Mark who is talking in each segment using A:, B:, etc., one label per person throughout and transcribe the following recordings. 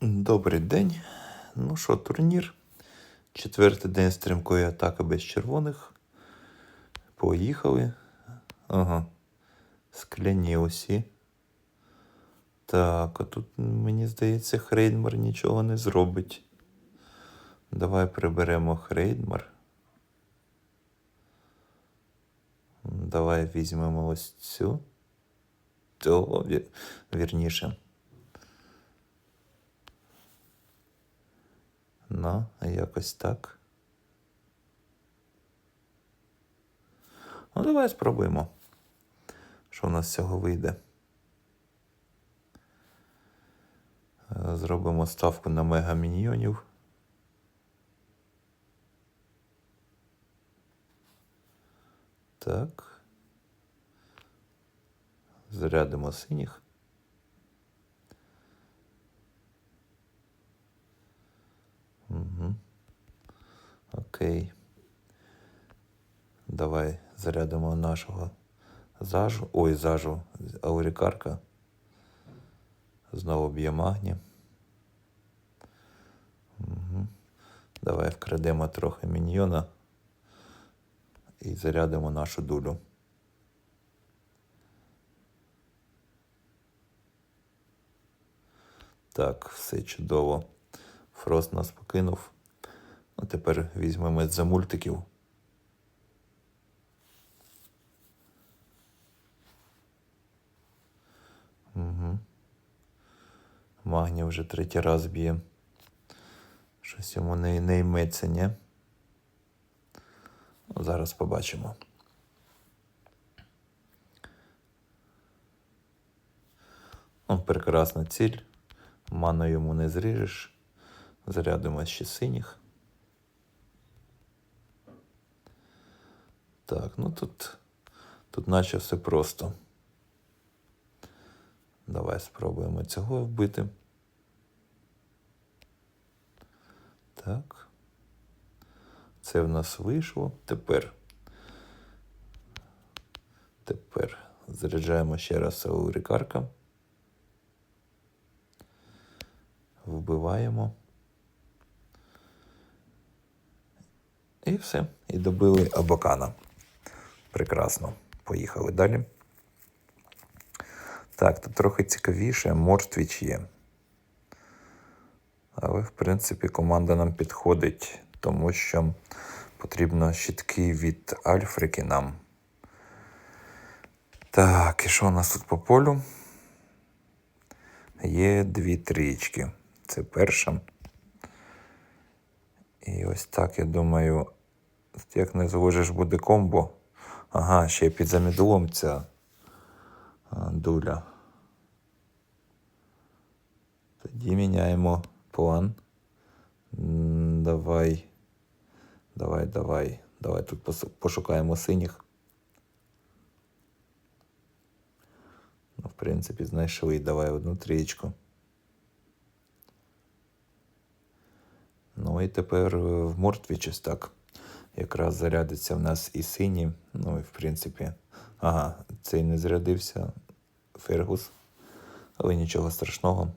A: Добрий день. Ну що, турнір. Четвертий день стрімкої атаки без червоних. Поїхали. Ага. Скляні усі. Так, а тут, мені здається, Хрейдмар нічого не зробить. Давай приберемо Хрейдмар. Давай візьмемо ось цю. Ві- вірніше. Ну, якось так. Ну, давай спробуємо. Що в нас з цього вийде. Зробимо ставку на мегаміньйонів. Так. Зарядимо синіх. Угу. Окей. Давай зарядимо нашого зажу. Ой, зажу аурікарка. Знову б'є магні. Угу. Давай вкрадемо трохи міньйона і зарядимо нашу дулю. Так, все чудово. Фрост нас покинув. А тепер візьмемо за мультиків. Угу. Магні вже третій раз б'є. Щось йому не, не йметься, ні? Зараз побачимо. Ну, прекрасна ціль. Ману йому не зріжеш. Зарядимо ще синіх. Так, ну тут, тут наче все просто. Давай спробуємо цього вбити. Так. Це в нас вийшло. Тепер. Тепер заряджаємо ще раз аурикарка. Вбиваємо. І все. І добили Абакана. Прекрасно. Поїхали далі. Так, тут трохи цікавіше. Мортвіч є. Але, в принципі, команда нам підходить, тому що потрібно щитки від Альфрики нам. Так, і що у нас тут по полю? Є дві трічки. Це перша. І ось так, я думаю, як не зложиш буде комбо. Ага, ще під замідлом ця дуля. Тоді міняємо план. Давай. Давай, давай. Давай тут пошукаємо синіх. Ну, в принципі, знайшли. Давай одну трієчку. Ну і тепер е, в Мортвічес так. Якраз зарядиться в нас і сині. Ну і в принципі. Ага, цей не зарядився. Фергус. Але нічого страшного.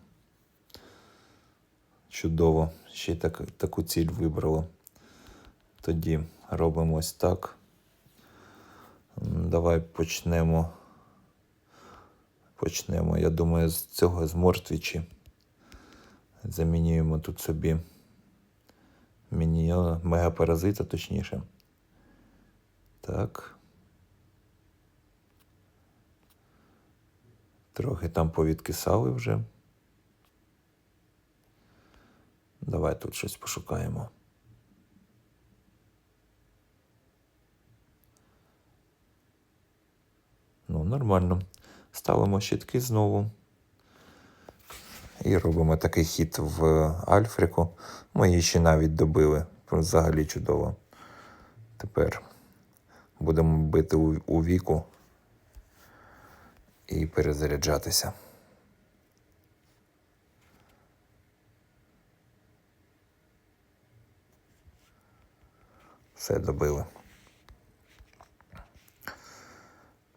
A: Чудово. Ще так, таку ціль вибрало. Тоді робимо ось так. Давай почнемо. Почнемо, я думаю, з цього з Мортвічі. Замінюємо тут собі мініона, мегапаразита, точніше. Так. Трохи там повідкисали вже. Давай тут щось пошукаємо. Ну, нормально. Ставимо щитки знову. І робимо такий хід в Альфрику. Ми її ще навіть добили. Взагалі чудово. Тепер будемо бити у, віку і перезаряджатися. Все добили.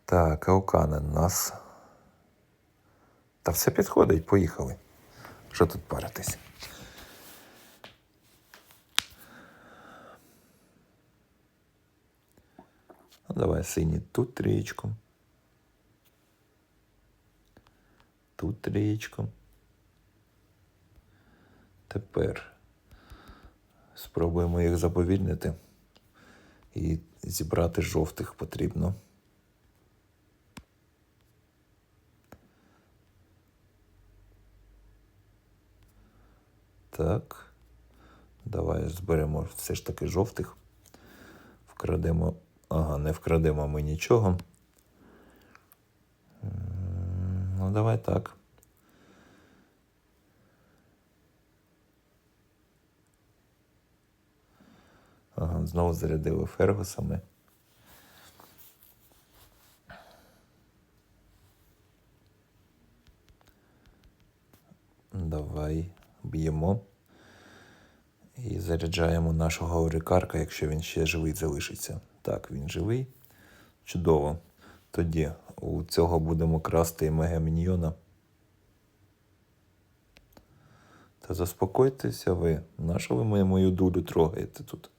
A: Так, Ауканен нас. Та все підходить, поїхали. Що тут паритись? Давай синій тут трієчку. Тут трієчку. Тепер спробуємо їх заповільнити і зібрати жовтих потрібно. Так. Давай зберемо все ж таки жовтих. Вкрадемо. Ага, не вкрадемо ми нічого. Ну, давай так. Ага, знову зарядили фергусами. Давай б'ємо. І заряджаємо нашого орикарка, якщо він ще живий залишиться. Так, він живий. Чудово. Тоді у цього будемо красти мегаміньйона. Та заспокойтеся ви. Нащо ви мою- дулю трогаєте тут?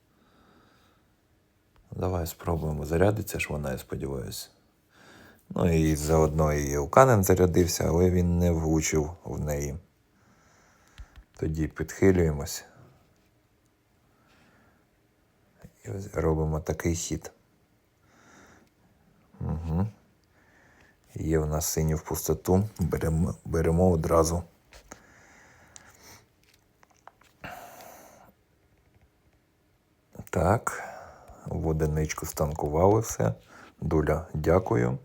A: Давай спробуємо. Зарядиться ж вона, я сподіваюся. Ну і заодно і Уканен зарядився, але він не влучив в неї. Тоді підхилюємось. І робимо такий хід. Угу. Є в нас синю в пустоту. Беремо, беремо одразу. Так. В одиничку станкували все. Дуля, дякую.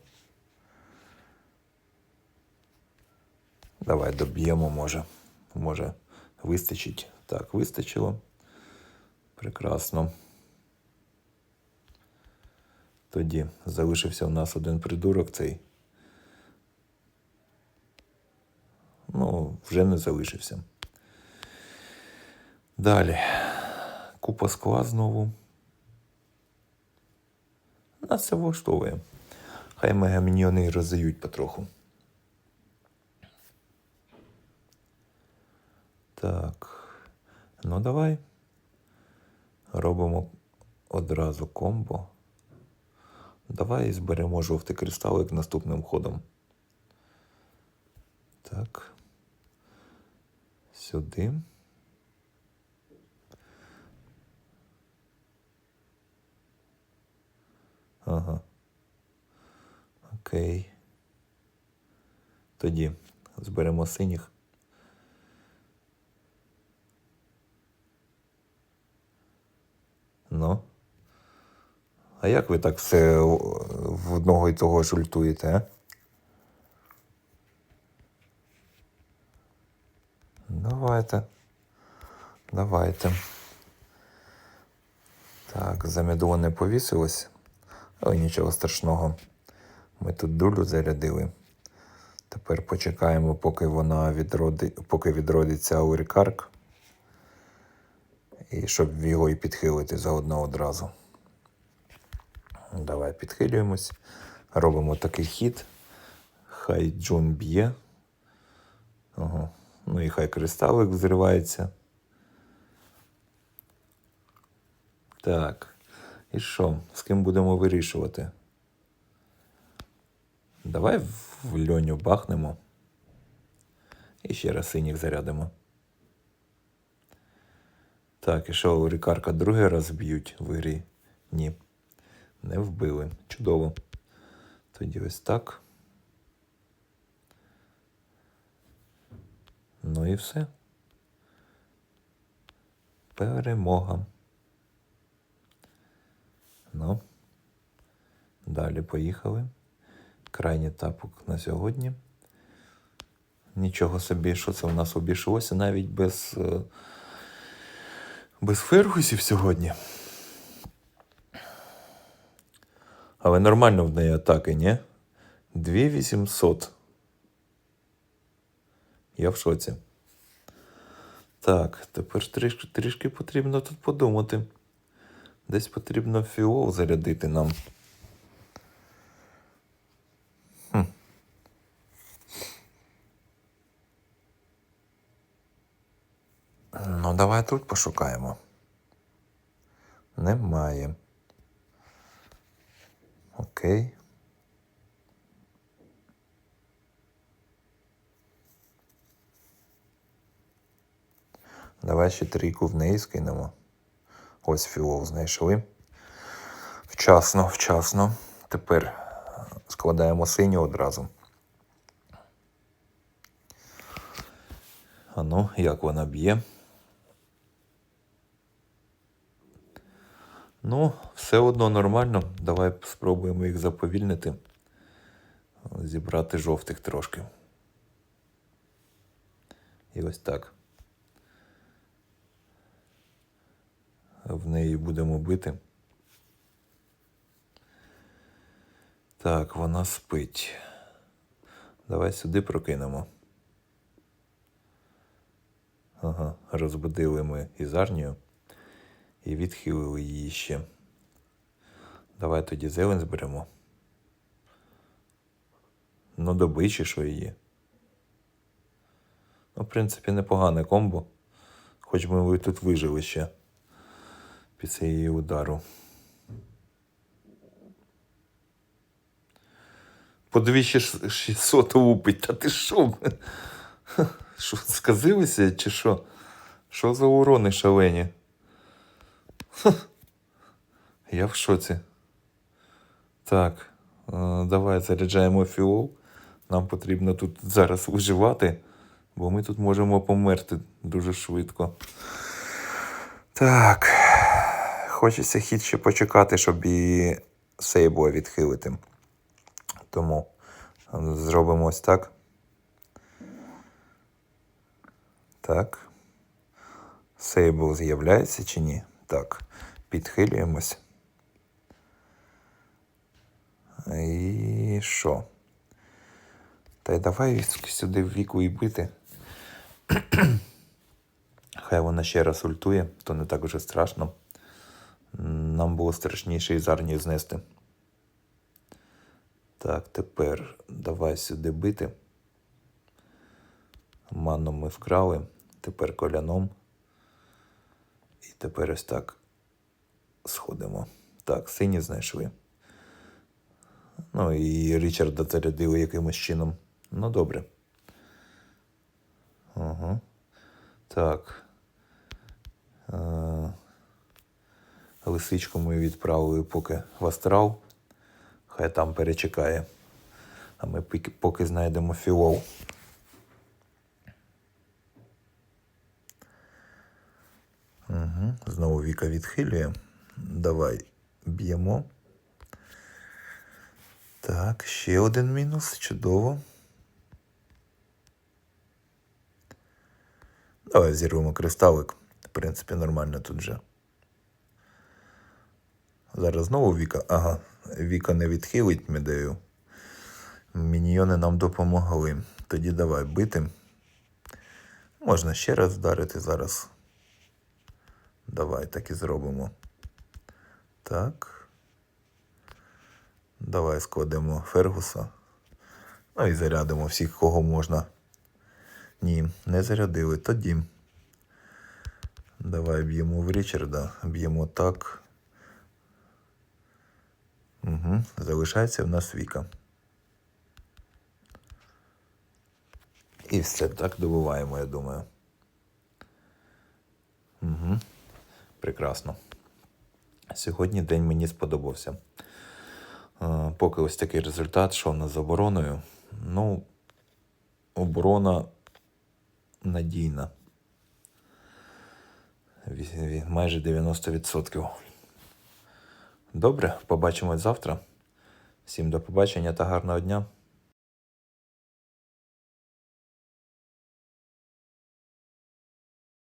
A: Давай доб'ємо, може. Може, вистачить. Так, вистачило. Прекрасно. Тоді залишився у нас один придурок цей. Ну, вже не залишився. Далі. Купа скла знову. Нас це влаштовує. Хай мегаміньйони роздають потроху. Так. Ну давай. Робимо одразу комбо. Давай зберемо жовтий кристалик наступним ходом. Так. Сюди. Ага. Окей. Тоді зберемо синіх. Ну. А як ви так все в одного і того ж ультуєте? Давайте. Давайте. Так, замідло не повісилось, але нічого страшного. Ми тут дулю зарядили. Тепер почекаємо, поки вона відроди... поки відродиться аурікарк. І щоб його і підхилити заодно одразу. Давай підхилюємось. Робимо такий хід. Хай Джун б'є. Ага. Ну і хай кристалик взривається. Так. І що? З ким будемо вирішувати? Давай в льоню бахнемо. І ще раз синіх зарядимо. Так, і що, Рікарка другий раз б'ють в грі? Ні. Не вбили. Чудово. Тоді ось так. Ну і все. Перемога. Ну. Далі поїхали. Крайній тапок на сьогодні. Нічого собі, що це у нас обійшлося навіть без, е, без фергусів сьогодні. Але нормально в неї атаки, ні? 2800. Я в шоці. Так, тепер трішки, трішки потрібно тут подумати. Десь потрібно фіол зарядити нам. Хм. Ну, давай тут пошукаємо. Немає. Окей. Давай ще трійку в неї скинемо. Ось фіол знайшли. Вчасно, вчасно. Тепер складаємо синю одразу. А ну, як вона б'є? Ну, все одно нормально. Давай спробуємо їх заповільнити. Зібрати жовтих трошки. І ось так. В неї будемо бити. Так, вона спить. Давай сюди прокинемо. Ага, розбудили ми ізарнію і відхилили її ще. Давай тоді зелень зберемо. Ну, доби чи що її. Ну, в принципі, непогане комбо. Хоч ми тут вижили ще після її удару. По 2600 лупить, та ти що? Що, сказилися чи що? Що за урони шалені? Ха. Я в шоці. Так, е, давай заряджаємо фіол. Нам потрібно тут зараз виживати, бо ми тут можемо померти дуже швидко. Так. Хочеться хід ще почекати, щоб і сейбла відхилити. Тому зробимо ось так. Так. Сейбл з'являється чи ні? Так. Підхилюємось. І що? Та й давай сюди в віку і бити. Хай вона ще раз ультує, то не так уже страшно. Нам було страшніше із армії знести. Так, тепер давай сюди бити. Ману ми вкрали, тепер коляном. І тепер ось так сходимо. Так, сині знайшли. Ну і Річарда зарядили якимось чином. Ну, добре. Угу. Так. Е, Лисичку ми відправили поки в астрал. Хай там перечекає. А ми поки знайдемо філол. Угу. Знову Віка відхилює. Давай б'ємо. Так, ще один мінус. Чудово. Давай зірвемо кристалик. В принципі, нормально тут же. Зараз знову Віка. Ага, Віка не відхилить медею. Міньйони нам допомогли. Тоді давай бити. Можна ще раз вдарити зараз. Давай так і зробимо. Так. Давай складемо Фергуса. Ну і зарядимо всіх, кого можна. Ні, не зарядили. Тоді. Давай б'ємо в Річарда. Б'ємо так. Угу. Залишається в нас Віка. І все так добуваємо, я думаю. Угу. Прекрасно. Сьогодні день мені сподобався. Е, Поки ось такий результат, що нас з обороною. Ну, оборона надійна. Майже 90%. Добре, побачимось завтра. Всім до побачення та гарного дня.